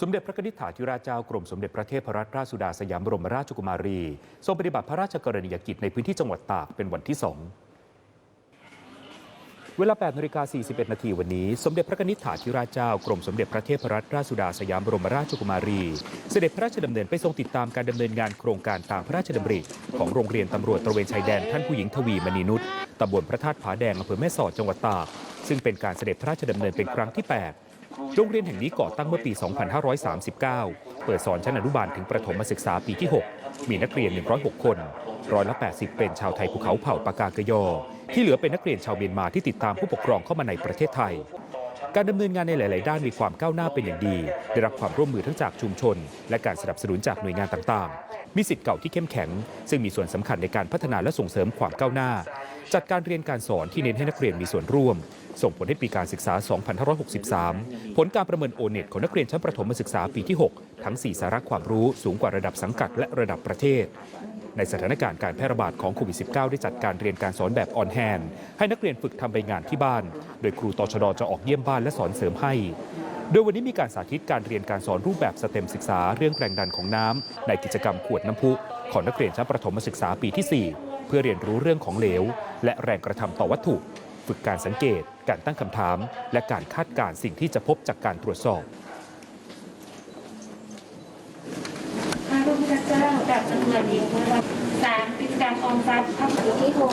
สมเด็จพระนิธิถาธิราชเจ้ากรมสมเด็จพระเทพรัตนราชสุดาสยามบรมราชกุมารี ทรงปฏิบัติพระราชกรณียกิจในพื้นที่จังหวัดตากเป็นวันที่สองเวลา8นาฬิกา41 นาทีวันนี้ สมเด็จพระนิธิถาธิราชเจ้ากรมสมเด็จพระเทพรัตนราชสุดาสยามบรมราชกุมารี เสด็จพระราชดำเนินไปทรงติดตามการดำเนินงานโครงการตามพระราชดำริของโรงเรียนตำรวจตระเวนชายแดนท่านผู้หญิงทวีมณีนุชตำบลพระธาตุผาแดงอำเภอแม่สอดจังหวัดตาก ซึ่งเป็นการเสด็จพระราชดำเนินเป็นครั้งที่ 8 โรงเรียนแห่งนี้ก่อตั้งเมื่อปี 2539 เปิดสอนชั้นอนุบาลถึงประถมศึกษาปีที่ 6 มีนักเรียน 106 คนร้อยละ 80 เป็นชาวไทยภูเขาเผ่าปากากยอ ที่เหลือเป็นนักเรียนชาวเมียนมาที่ติดตามผู้ปกครองเข้ามาในประเทศไทย การดำเนินงานในหลาย ๆ ด้านมีความก้าวหน้าเป็นอย่างดี ได้รับความร่วมมือทั้งจากชุมชน และการสนับสนุนจากหน่วยงานต่าง ๆ มีสิทธิ์เก่าที่เข้มแข็ง ซึ่งมีส่วนสำคัญในการพัฒนาและส่งเสริมความก้าวหน้า จัดการเรียนการสอนที่เน้นให้นักเรียนมีส่วนร่วม ส่งผลให้ปีการศึกษา 2563 ผลการประเมินโอเน็ตของนักเรียนชั้นประถมศึกษาปีที่ 6 ทั้ง 4 สาระความรู้สูงกว่าระดับสังกัดและระดับประเทศ ในสถานการณ์การแพร่ระบาดของโควิด -19 ได้จัดการเรียนการสอนแบบออนแฮนให้นักเรียนฝึกทำใบงานที่บ้าน โดยครูตชดจะออกเยี่ยมบ้านและสอนเสริมให้โดยวันนี้มีการสาธิตการเรียนการสอนรูปแบบสเต็มศึกษาเรื่องแรงดันของน้ำในกิจกรรมขวดน้ำพุของนักเรียนชั้นประถมศึกษาปีที่ 4 เพื่อเรียนรู้เรื่องของเหลว และแรงกระทำต่อวัตถุ ฝึกการสังเกต การตั้งคำถาม และการคาดการณ์สิ่งที่จะพบจากการตรวจสอบพระพุทธเจ้ากับตำรวจหญิงนะคะสามกิจกรรมออมทรัพย์ภาคปีที่หก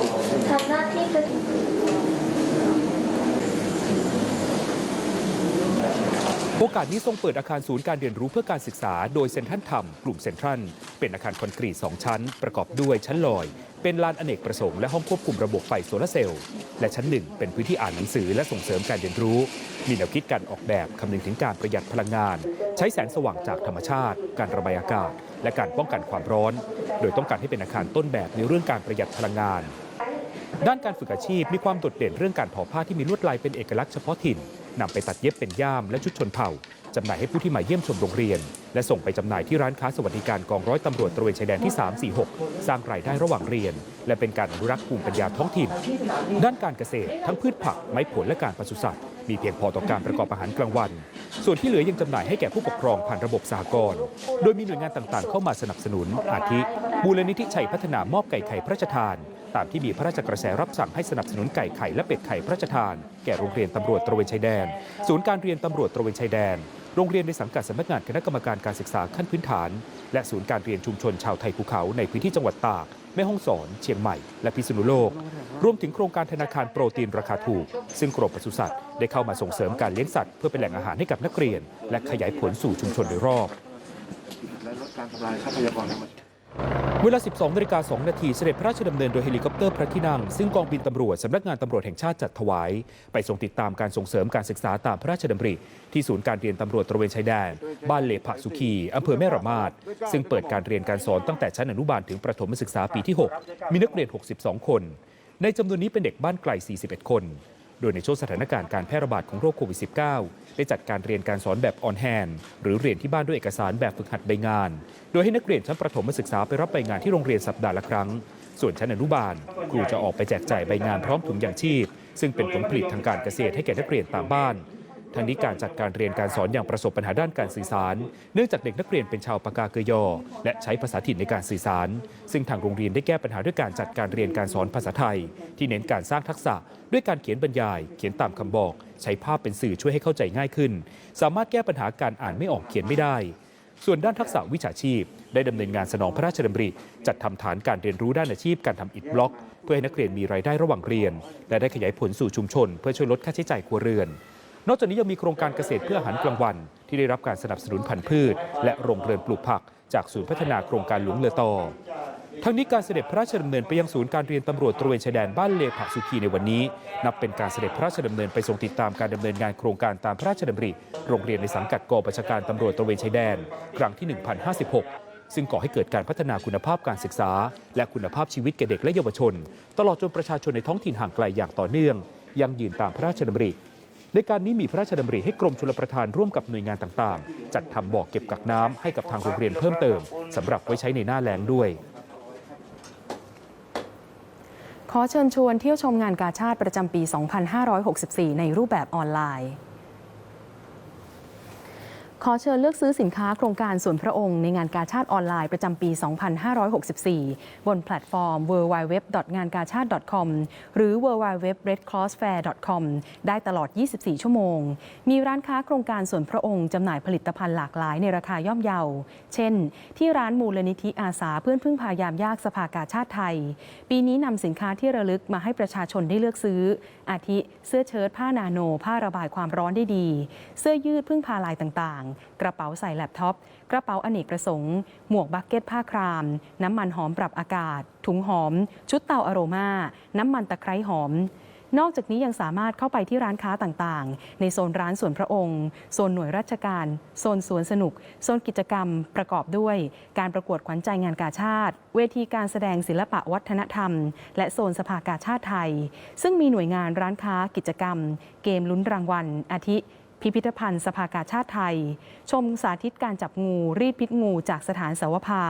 ทำหน้าที่เป็น โอกาสนี้ทรงเปิดอาคารศูนย์การเรียนรู้เพื่อการศึกษา โดยเซนทรัลธรรมกลุ่มเซนทรัลเป็นอาคารคอนกรีต 2 ชั้น ประกอบด้วยชั้นลอย เป็นลานอเนกประสงค์และห้องควบคุมระบบไฟโซลาเซลล์และชั้นหนึ่งเป็นพื้นที่อ่านหนังสือและส่งเสริมการเรียนรู้ มีแนวคิดการออกแบบคำนึงถึงการประหยัดพลังงาน ใช้แสงสว่างจากธรรมชาติ การระบายอากาศ และการป้องกันความร้อน โดยต้องการให้เป็นอาคารต้นแบบในเรื่องการประหยัดพลังงาน ด้านการฝึกอาชีพมีความโดดเด่นเรื่องการทอผ้าที่มีลวดลายเป็นเอกลักษณ์เฉพาะถิ่นนำไปตัดเย็บเป็นย่ามและชุดชนเผ่าจำหน่ายให้ผู้ที่มาเยี่ยมชมโรงเรียน และส่งไปจำหน่ายที่ร้านค้าสวัสดิการกองร้อยตำรวจตระเวนชายแดนที่ 346 สร้างรายได้ระหว่างเรียน และเป็นการอนุรักษ์ภูมิปัญญาท้องถิ่น ด้านการเกษตร ทั้งพืชผักไม้ผลและการปศุสัตว์ มีเพียงพอต่อการประกอบอาหารกลางวัน ส่วนที่เหลือยังจำหน่ายให้แก่ผู้ปกครองผ่านระบบสหกรณ์โดยมีหน่วยงานต่างๆ เข้ามาสนับสนุน อาทิ มูลนิธิชัยพัฒนามอบไก่ไข่พระราชทาน ตามที่มีพระราชกระแสรับสั่งให้สนับสนุนไก่ไข่และเป็ดไข่พระราชทาน แก่โรงเรียนตำรวจตระเวนชายแดน ศูนย์การเรียนตำรวจตระเวนชายแดน โรงเรียนในสังกัดสำนักงานคณะกรรมการการศึกษาขั้นพื้นฐาน และศูนย์การเรียนชุมชนชาวไทยภูเขาในพื้นที่จังหวัดตาก แม่ฮ่องสอน เชียงใหม่ และพิษณุโลก รวมถึงโครงการธนาคารโปรตีนราคาถูก ซึ่งกรมปศุสัตว์ได้เข้ามาส่งเสริมการเลี้ยงสัตว์เพื่อเป็นแหล่งอาหารให้กับนักเรียน และขยายผลสู่ชุมชนโดยรอบและลดการทำลายทรัพยากรธรรมชาติ เวลา 12นาฬิกา2นาทีเสด็จพระราชดำเนินโดยเฮลิคอปเตอร์พระที่นั่ง ซึ่งกองบินตำรวจสำนักงานตำรวจแห่งชาติจัดถวาย ไปทรงติดตามการส่งเสริมการศึกษาตามพระราชดำริ ที่ศูนย์การเรียนตำรวจตระเวนชายแดน บ้านเลผะสุขีอำเภอแม่ระมาดซึ่งเปิดการเรียนการสอนตั้งแต่ชั้นอนุบาลถึงประถมศึกษาปีที่ 6 มีนักเรียน 62 คน ในจำนวนนี้เป็นเด็กบ้านไกล 41 คน โดยในช่วงสถานการณ์การแพร่ระบาดของโรคโควิด -19 ได้จัดการเรียนการสอนแบบออนแฮนหรือเรียนที่บ้านด้วยเอกสารแบบฝึกหัดใบงาน โดยให้นักเรียนชั้นประถมศึกษาไปรับใบงานที่โรงเรียนสัปดาห์ละครั้ง ส่วนชั้นอนุบาล ครูจะออกไปแจกจ่ายใบงานพร้อมถุงยางชีพ ซึ่งเป็นผลผลิตทางการเกษตรให้แก่นักเรียนตามบ้าน ทั้งนี้การจัดการเรียนการสอนอย่างประสบปัญหาด้านการสื่อสาร เนื่องจากเด็กนักเรียนเป็นชาวปากาเกยอ และใช้ภาษาถิ่นในการสื่อสาร ซึ่งทางโรงเรียนได้แก้ปัญหาด้วยการจัดการเรียนการสอนภาษาไทย ที่เน้นการสร้างทักษะ ด้วยการเขียนบรรยาย เขียนตามคำบอก ใช้ภาพเป็นสื่อช่วยให้เข้าใจง่ายขึ้น สามารถแก้ปัญหาการอ่านไม่ออกเขียนไม่ได้ส่วนด้านทักษะวิชาชีพ ได้ดำเนินงานสนองพระราชดำริ จัดทำฐานการเรียนรู้ด้านอาชีพการทำอิฐบล็อก เพื่อให้นักเรียนมีรายได้ระหว่างเรียน และได้ขยายผลสู่ชุมชน เพื่อช่วยลดค่าใช้จ่ายครัวเรือน นอกจากนี้ยังมีโครงการเกษตรเพื่ออาหารกลางวัน ที่ได้รับการสนับสนุนพันธุ์พืช และโรงเรือนปลูกผัก จากศูนย์พัฒนาโครงการหลวงเลอตอทั้งนี้การเสด็จพระราชดำเนินไปยังศูนย์การเรียนตำรวจตระเวนชายแดนบ้านเลผะสุขีในวันนี้ นับเป็นการเสด็จพระราชดำเนินไปทรงติดตามการดำเนินงานโครงการตามพระราชดำริ โรงเรียนในสังกัดกองบัญชาการตำรวจตระเวนชายแดน ครั้งที่ 1056 ซึ่งก่อให้เกิดการพัฒนาคุณภาพการศึกษา และคุณภาพชีวิตแก่เด็กและเยาวชน ตลอดจนประชาชนในท้องถิ่นห่างไกลอย่างต่อเนื่อง ยังยืนตามพระราชดำริ ในการนี้มีพระราชดำริให้กรมชลประทานร่วมกับหน่วยงานต่างๆ จัดทำบ่อเก็บกักน้ำให้กับทางโรงเรียนเพิ่มเติมสำหรับไว้ใช้ในหน้าแล้งด้วยขอเชิญชวนเที่ยวชมงานกาชาติประจำปี 2564 ในรูปแบบออนไลน์ ขอเชิญเลือกซื้อสินค้าโครงการส่วนพระองค์ในงานกาชาติออนไลน์ประจำปี 2564 บนแพลตฟอร์ม www.ngankachat.com หรือ www.redcrossfair.com ได้ตลอด 24 ชั่วโมง มีร้านค้าโครงการส่วนพระองค์จำหน่ายผลิตภัณฑ์หลากหลายในราคาย่อมเยา เช่น ที่ร้านมูลนิธิอาสาเพื่อนพึ่งพายามยากสภากาชาติไทย ปีนี้นำสินค้าที่ระลึกมาให้ประชาชนได้เลือกซื้อ อาทิเสื้อเชิ้ตผ้านาโน ผ้าระบายความร้อนได้ดี เสื้อยืดพึ่งพาลายต่างๆกระเป๋าใส่แล็ปท็อป กระเป๋าอเนกประสงค์ หมวกบักเก็ตผ้าคราม น้ำมันหอมปรับอากาศ ถุงหอม ชุดเตาอโรมา น้ำมันตะไคร้หอมนอกจากนี้ยังสามารถเข้าไปที่ร้านค้าต่างๆ ในโซนร้านส่วนพระองค์ โซนหน่วยราชการ โซนสวนสนุก โซนกิจกรรมประกอบด้วย การประกวดขวัญใจงานกาชาติ เวทีการแสดงศิลปะวัฒนธรรม และโซนสภากาชาติไทย ซึ่งมีหน่วยงานร้านค้ากิจกรรม เกมลุ้นรางวัล อาทิ พิพิธภัณฑ์สภากาชาติไทย ชมสาธิตการจับงู รีดพิษงู จากสถานเสาวภา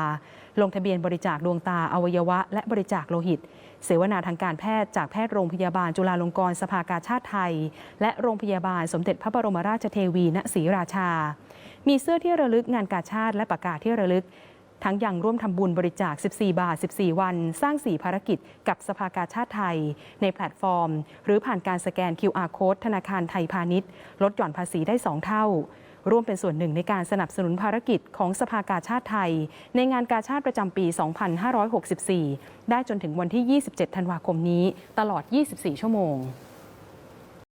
ลงทะเบียนบริจาคดวงตาอวัยวะ และบริจาคโลหิต เสวนาทางการแพทย์จากแพทย์โรงพยาบาลจุฬาลงกรณ์สภากาชาติไทย และโรงพยาบาลสมเด็จพระบรมราชเทวี ณศรีราชา มีเสื้อที่ระลึกงานกาชาติและประกาศที่ระลึก ทั้งยังร่วมทำบุญบริจาค 14 บาท 14 วัน สร้าง 4 ภารกิจกับสภากาชาติไทย ในแพลตฟอร์ม หรือผ่านการสแกน QR Code ธนาคารไทยพาณิชย์ ลดหย่อนภาษีได้ 2 เท่า ร่วมเป็นส่วนหนึ่งในการสนับสนุนภารกิจของสภากาชาติไทย ในงานกาชาติประจำปี 2564 ได้จนถึงวันที่ 27 ธันวาคมนี้ ตลอด 24 ชั่วโมง